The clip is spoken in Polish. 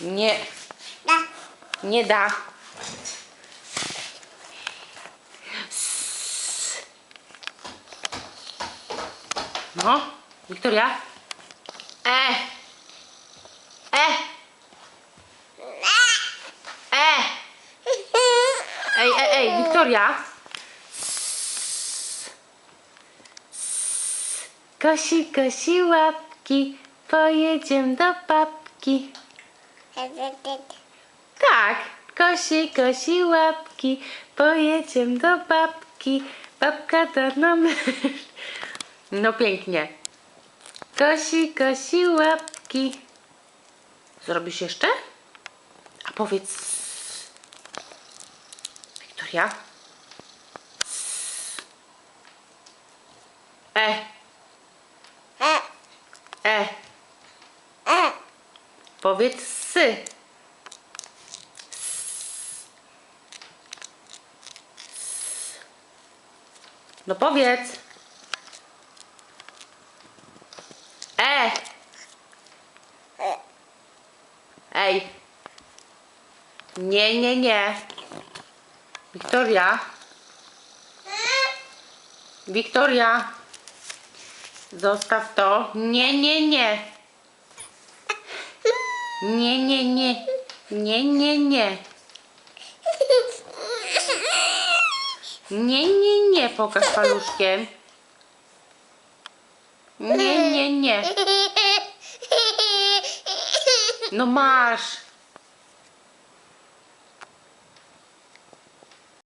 Nie, Da. nie da. No, Wiktoria? E! E! E! Ej, ej, ej, Wiktoria! Kosi, kosi łapki, pojedziemy do babki. Tak, kosi, kosi łapki, pojedziemy do babki. Babka da nam... No pięknie. Kosi, kosi łapki. Zrobisz jeszcze? A powiedz... Wiktoria? E, E, e. e, Powiedz sy. No powiedz. E. Ej. Nie, nie, nie. Wiktoria. Wiktoria. Zostaw to. Nie, nie, nie. Nie, nie, nie. Nie, nie, nie. Nie, nie, nie. Pokaż paluszkiem. Nie, nie, nie. No masz.